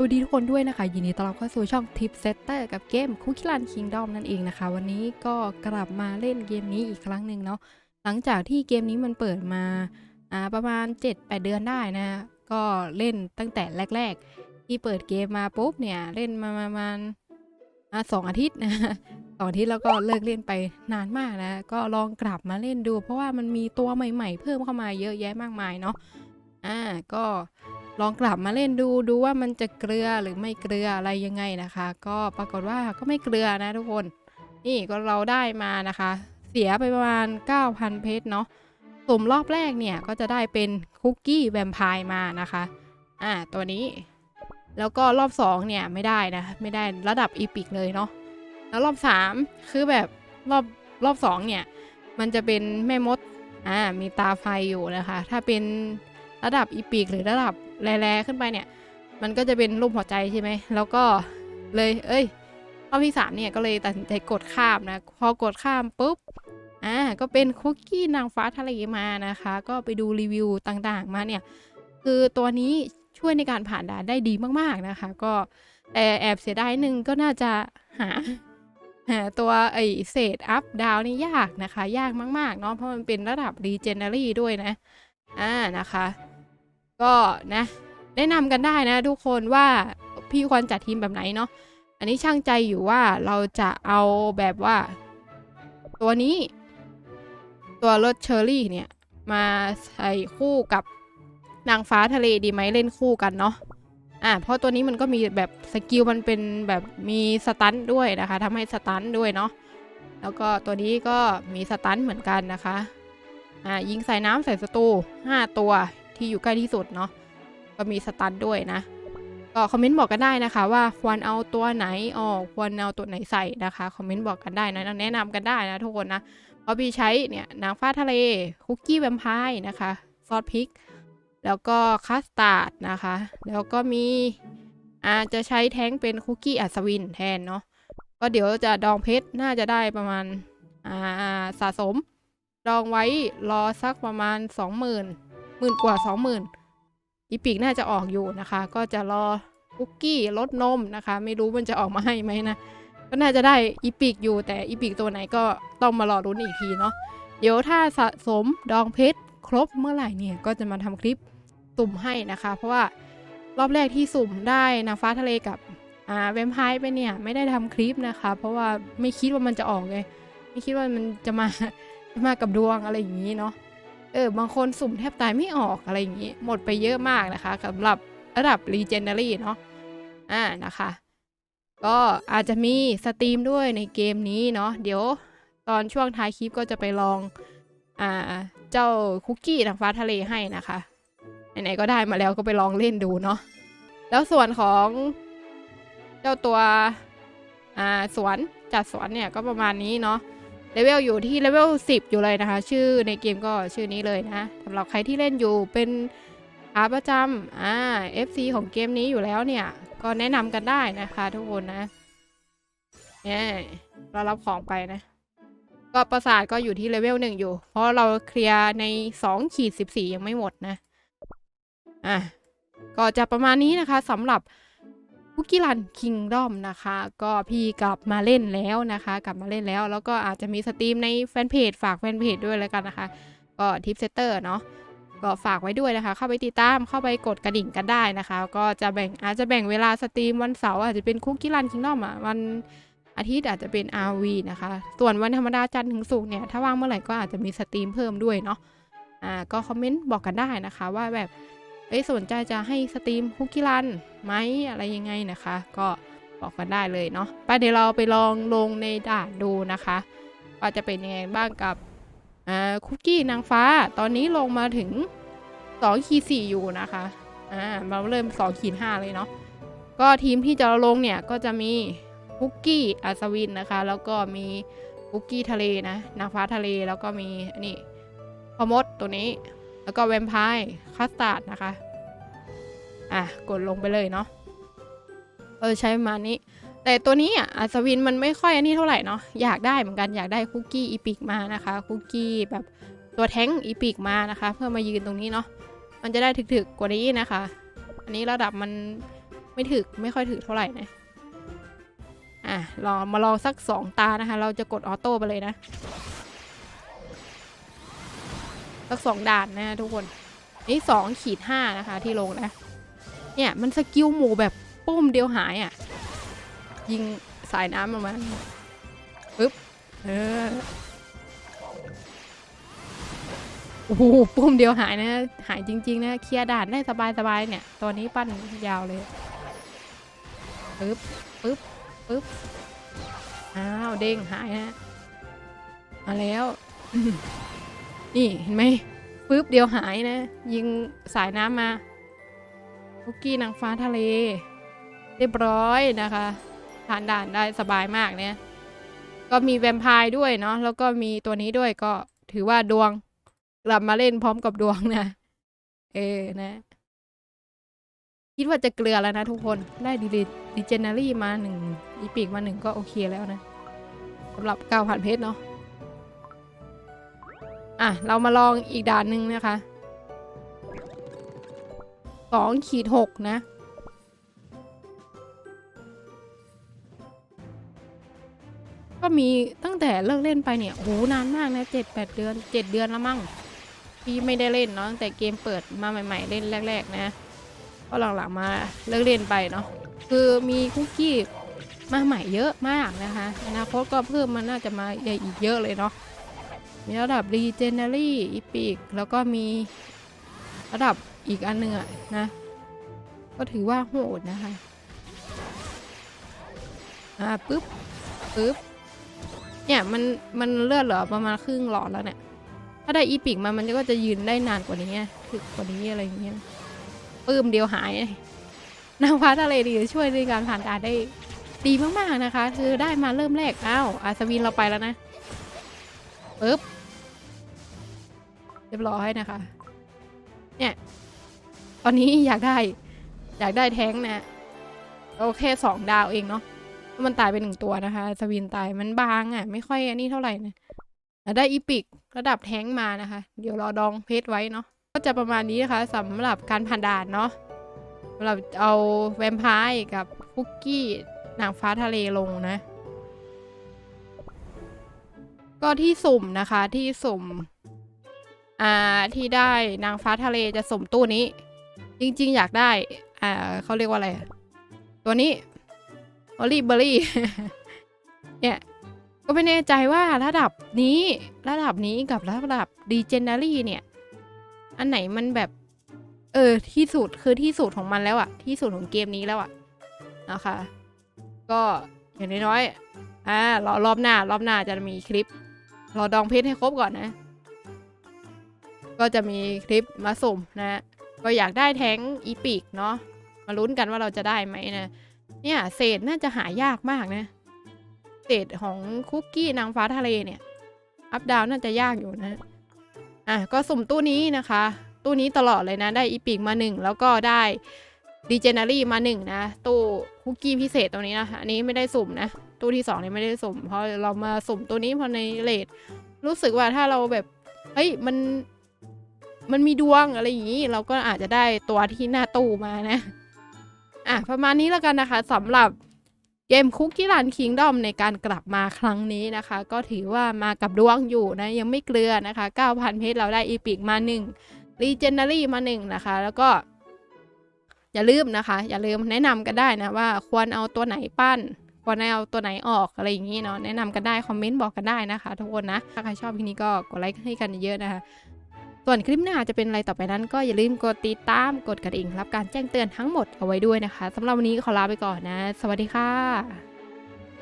สวัสดีทุกคนด้วยนะคะ ยินดีต้อนรับเข้าสู่ช่อง Tip Setter กับเกม Cookie Run Kingdom นั่นเองนะคะ วันนี้ก็กลับมาเล่นเกมนี้อีกครั้งหนึ่งเนาะหลังจากที่เกมนี้มันเปิดมาอ่าประมาณ 7-8 เดือนได้นะ ก็เล่นตั้งแต่แรก ๆ ที่เปิดเกมมาปุ๊บเนี่ยเล่นมาประมาณสองอาทิตย์นะสองอาทิตย์แล้วก็เลิกเล่นไปนานมากนะ ก็ลองกลับมาเล่นดู เพราะว่ามันมีตัวใหม่ ๆ เพิ่มเข้ามาเยอะแยะมากมายเนาะอ่าก็ ลองกลับมาเล่นดูดูว่ามันจะเกลือหรือไม่เกลืออะไรยังไงนะคะ ก็ปรากฏว่าก็ไม่เกลือนะทุกคน นี่ก็เราได้มานะคะ เสียไปประมาณ 9,000 เพชรเนาะสุ่มรอบแรกเนี่ยก็จะได้เป็นคุกกี้แวมไพร์มานะคะอ่าตัวนี้ แล้วก็รอบ2เนี่ยไม่ได้นะ ไม่ได้ระดับอีพิกเลยเนาะแล้วรอบ 3 คือแบบรอบรอบ2เนี่ยมันจะเป็นแม่มดอ่ามีตาไฟอยู่นะคะ ถ้าเป็นระดับอีพิกหรือระดับ แร่ๆขึ้นไปเนี่ย มันก็จะเป็นรูปหัวใจใช่ไหม แล้วก็เลย เอ้ยรอบที่สามเนี่ยก็เลยตัดสินใจกดข้ามนะ พอกดข้ามปุ๊บ อ่า ก็เป็นคุกกี้นางฟ้าทะเลมานะคะ ก็ไปดูรีวิวต่างๆมาเนี่ย คือตัวนี้ช่วยในการผ่านด่านได้ดีมากๆนะคะ ก็แต่แอบเสียดายหนึ่งก็น่าจะหาหาตัวไอเศษอัพดาวนี่ยากนะคะ ยากมากๆเนาะเพราะมันเป็นระดับรีเจน a รี่ด้วยนะ อ่านะคะ ก็นะแนะนำกันได้นะทุกคนว่าพี่ควรจัดทีมแบบไหนเนาะอันนี้ช่างใจอยู่ว่าเราจะเอาแบบว่า ตัวนี้ ตัวรถเชอร์รี่เนี่ย มาใส่คู่กับนางฟ้าทะเลดีไหมเล่นคู่กันเนาะอ่าเพราะตัวนี้มันก็มีแบบสกิลมันเป็นแบบมีสตันด้วยนะคะทำให้สตันด้วยเนาะแล้วก็ตัวนี้ก็มีสตันเหมือนกันนะคะอ่ายิงใส่น้ำใส่ศัตรู5ตัว ที่อยู่ใกล้ที่สุดเนาะก็มีสตันด้วยนะ ก็คอมเมนต์บอกกันได้นะคะ ว่าควรเอาตัวไหนออกควรเอาตัวไหนใส่นะคะคอมเมนต์บอกกันได้นะแนะนำกันได้นะทุกคนนะเพราะพี่ใช้เนี่ยนางฟ้าทะเลคุกกี้แวมไพร์นะคะซอสพริก แล้วก็คัสตาร์ดนะคะ แล้วก็มีอาจจะใช้แท้งเป็นคุกกี้อัศวินแทนเนาะก็เดี๋ยวจะดองเพชรน่าจะได้ประมาณอ่าสะสม ดองไว้รอสักประมาณ 20,000 หมื่นกว่า20,000อีปิกน่าจะออกอยู่นะคะ ก็จะรอคุกกี้รสนมนะคะ ไม่รู้มันจะออกมาให้ไหมนะ ก็น่าจะได้อีปิกอยู่แต่อีปิกตัวไหนก็ต้องมารอรุ้นอีกทีเนาะเดี๋ยวถ้าสะสมดองเพชรครบเมื่อไหร่เนี่ยก็จะมาทำคลิปสุ่มให้นะคะ เพราะว่ารอบแรกที่สุ่มได้นางฟ้าทะเลกับอ่าแวมไพร์ไปเนี่ยไม่ได้ทำคลิปนะคะ เพราะว่าไม่คิดว่ามันจะออกเลยไม่คิดว่ามันจะมาจะมากับดวงอะไรอย่างนี้เนาะ เออบางคนสุ่มแทบตายไม่ออกอะไรอย่างนี้ หมดไปเยอะมากนะคะสำหรับระดับ Legendary เนาะอ่านะคะ ก็อาจจะมีสตรีมด้วยในเกมนี้เนาะเดี๋ยวตอนช่วงท้ายคลิปก็จะไปลองอ่าเจ้าคุกกี้นางฟ้าทะเลให้นะคะไหนๆก็ได้มาแล้วก็ไปลองเล่นดูเนาะแล้วส่วนของเจ้าตัวอ่าสวนจัดสวนเนี่ยก็ประมาณนี้เนาะ เลเวลอยู่ที่เลเวล10 อยู่เลยนะคะ ชื่อในเกมก็ชื่อนี้เลยนะสำหรับใครที่เล่นอยู่เป็นขาประจำอ่า FC ของเกมนี้อยู่แล้วเนี่ย ก็แนะนำกันได้นะคะทุกคนนะเนี่ยเรารับของไปนะ ก็ประสาทก็อยู่ที่เลเวลหนึ่งอยู่ เพราะเราเคลียร์ใน2ขีด14 ยังไม่หมดนะ อะ ก็จะประมาณนี้นะคะสำหรับ คุกกี้รันคิงดอมนะคะ ก็พี่กลับมาเล่นแล้วนะคะ กลับมาเล่นแล้ว แล้วก็อาจจะมีสตรีมในแฟนเพจฝากแฟนเพจด้วยแล้วกันนะคะ ก็ทิปเซตเตอร์เนาะก็ฝากไว้ด้วยนะคะ เข้าไปติดตามเข้าไปกดกระดิ่งกันได้นะคะ ก็จะแบ่งอาจจะแบ่งเวลาสตรีมวันเสาร์อาจจะเป็นคุกกี้รันคิงดอมอะวันอาทิตย์อาจจะเป็น RV นะคะ ส่วนวันธรรมดาจันทร์ถึงศุกร์เนี่ย ถ้าว่างเมื่อไหร่ก็อาจจะมีสตรีมเพิ่มด้วยเนาะ อ่า ก็คอมเมนต์บอกกันได้นะคะ ว่าแบบ เอ้ยสนใจจะให้สตรีมคุกกี้รันไหมอะไรยังไงนะคะ ก็บอกกันได้เลยเนาะไปเดี๋ยวเราไปลองลงในด่านดูนะคะว่าจะเป็นยังไงบ้างกับคุกกี้นางฟ้า ตอนนี้ลงมาถึง2ขีด4อยู่นะคะอ่าเราเริ่ม2ขีด5เลยเนาะก็ทีมที่จะลงเนี่ยก็จะมีคุกกี้อัศวินนะคะ แล้วก็มีคุกกี้ทะเลนะนางฟ้าทะเลแล้วก็มีอันนี้พอมดตัวนี้ แล้วก็แวมไพร์คัสตาร์ดนะคะ อะ กดลงไปเลยเนาะ เออ ใช้ประมาณนี้ แต่ตัวนี้อะอัศวินมันไม่ค่อยอันนี้เท่าไหร่เนาะ อยากได้เหมือนกัน อยากได้คุกกี้อีพิกมานะคะ คุกกี้แบบตัวแท้งอีพิกมานะคะ เพื่อมายืนตรงนี้เนาะ มันจะได้ถึกๆกว่านี้นะคะ อันนี้ระดับมันไม่ถึกไม่ค่อยถึกเท่าไหร่นะอะลองมาลองสักสองตานะคะ เราจะกดออโต้ไปเลยนะ สักสองด่านนะทุกคนนี่สองขีดห้านะคะ ที่ลงนะ เนี่ยมันสกิลหมูแบบปุ้มเดียวหายอะ ยิงสายน้ำออกมาปึ๊บเออโอ้โหปุ้มเดียวหายนะ หายจริง ๆ นะ เคลียร์ด่านได้สบายๆเนี่ย ตอนนี้ปั้นยาวเลยปึ๊บปึ๊บปึ๊บอ้าว เด้งหายฮะมาแล้ว นี่เห็นไหมปึ๊บเดียวหายนะ ยิงสายน้ำมาคุกกี้นางฟ้าทะเล เรียบร้อยนะคะผ่านด่านได้สบายมากเนี่ย ก็มีแวมไพร์ด้วยเนาะแล้วก็มีตัวนี้ด้วยก็ถือว่าดวงกลับมาเล่นพร้อมกับดวงนะ เออนะ คิดว่าจะเกลือแล้วนะทุกคนได้ดีดิเจนารี่มาหนึ่งอีปีกมาหนึ่งก็โอเคแล้วนะสำหรับเก้าพันเพชรเนาะ อะ เรามาลองอีกด่านหนึ่งนะคะสองขีดหกนะ ก็มีตั้งแต่เลิกเล่นไปเนี่ยโหนานมากนะเจ็ดแปดเดือนเจ็ดเดือนแล้วมั้งที่ไม่ได้เล่นเนาะตั้งแต่เกมเปิดมาใหม่ๆ เล่นแรก ๆ นะ ก็หลังๆมาเลิกเล่นไปเนาะคือมีคุกกี้มาใหม่เยอะมากนะคะอนาคตก็เพิ่มมันน่าจะมาใหญ่อีกเยอะเลยเนาะ มีระดับ Legendary อีพิกแล้วก็มีระดับอีกอันหนึ่งอะนะ ก็ถือว่าโหดนะคะ อ่าปึ๊บปึ๊บเนี่ยมันมันเลือดเหลือประมาณครึ่งหลอดแล้วเนี่ย ถ้าได้อีพิกมามันก็จะยืนได้นานกว่านี้ถึกกว่านี้อะไรอย่างเงี้ยปื้มเดียวหายนางฟ้าทะเลดีช่วยในการผ่านดานได้ดีมากๆนะคะ คือได้มาเริ่มแรกอ้าวอาสวินเราไปแล้วนะปึ๊บ เรียบร้อยนะคะ เนี่ย ตอนนี้อยากได้ อยากได้แท้งนะโอเคสองดาวเองเนาะมันตายไปหนึ่งตัวนะคะสวินตายมันบางอะ ไม่ค่อยอันนี้เท่าไหร่นะได้อีพิกระดับแท้งมานะคะ เดี๋ยวรอดองเพชรไว้เนาะก็จะประมาณนี้นะคะสำหรับการผ่านด่านเนาะสำหรับเอาแวมไพร์กับคุกกี้นางฟ้าทะเลลงนะ ก็ที่สุ่มนะคะที่สุ่ม อ่าที่ได้นางฟ้าทะเลจะสมตู้นี้ จริง ๆ อยากได้ อ่าเขาเรียกว่าอะไร ตัวนี้ออลี่เบอรี่เนี่ยก็ไม่แน่ใจว่าระดับนี้ระดับนี้กับระดับดีเจนนารีเนี่ย อันไหนมันแบบ เออที่สุดคือที่สุดของมันแล้วอะที่สุดของเกมนี้แล้วอะนะคะก็อย่างน้อยๆอ่ารอรอบหน้ารอบหน้าจะมีคลิป รอดองเพชรให้ครบก่อนนะ ก็จะมีคลิปมาสุ่มนะ ก็อยากได้แท้งอีปิกเนาะมาลุ้นกันว่าเราจะได้ไหมนะ เนี่ยเศษน่าจะหายากมากนะ เศษของคุกกี้นางฟ้าทะเลเนี่ย อัพดาวน่าจะยากอยู่นะ อะก็สุ่มตู้นี้นะคะ ตู้นี้ตลอดเลยนะ ได้อีปิกมาหนึ่งแล้วก็ได้ดีเจนารี่มาหนึ่งนะ ตู้คุกกี้พิเศษตรงนี้นะ อันนี้ไม่ได้สุ่มนะ ตู้ที่สองนี่ไม่ได้สุ่ม เพราะเรามาสุ่มตัวนี้เพราะในเลทรู้สึกว่าถ้าเราแบบ เฮ้ย มัน มันมีดวงอะไรอย่างนี้ เราก็อาจจะได้ตัวที่หน้าตู้มานะ อะ ประมาณนี้แล้วกันนะคะสำหรับเกมคุกกี้รันคิงดอมในการกลับมาครั้งนี้นะคะ ก็ถือว่ามากับดวงอยู่นะ ยังไม่เกลือนะคะ 9,000 เพชรเราได้อีพิกมา1 Legendary มา1นะคะ แล้วก็ อย่าลืมนะคะ อย่าลืมแนะนำกันได้นะว่าควรเอาตัวไหนปั้นควรเอาตัวไหนออกอะไรอย่างนี้เนาะแนะนำกันได้คอมเมนต์บอกกันได้นะคะ ทุกคนนะถ้าใครชอบคลิปนี้ก็กดไลค์ให้กันเยอะนะคะ ส่วนคลิปหน้าจะเป็นอะไรต่อไปนั้น ก็อย่าลืมกดติดตามกดกระดิ่งรับการแจ้งเตือนทั้งหมดเอาไว้ด้วยนะคะสำหรับวันนี้ขอลาไปก่อนนะ สวัสดีค่ะ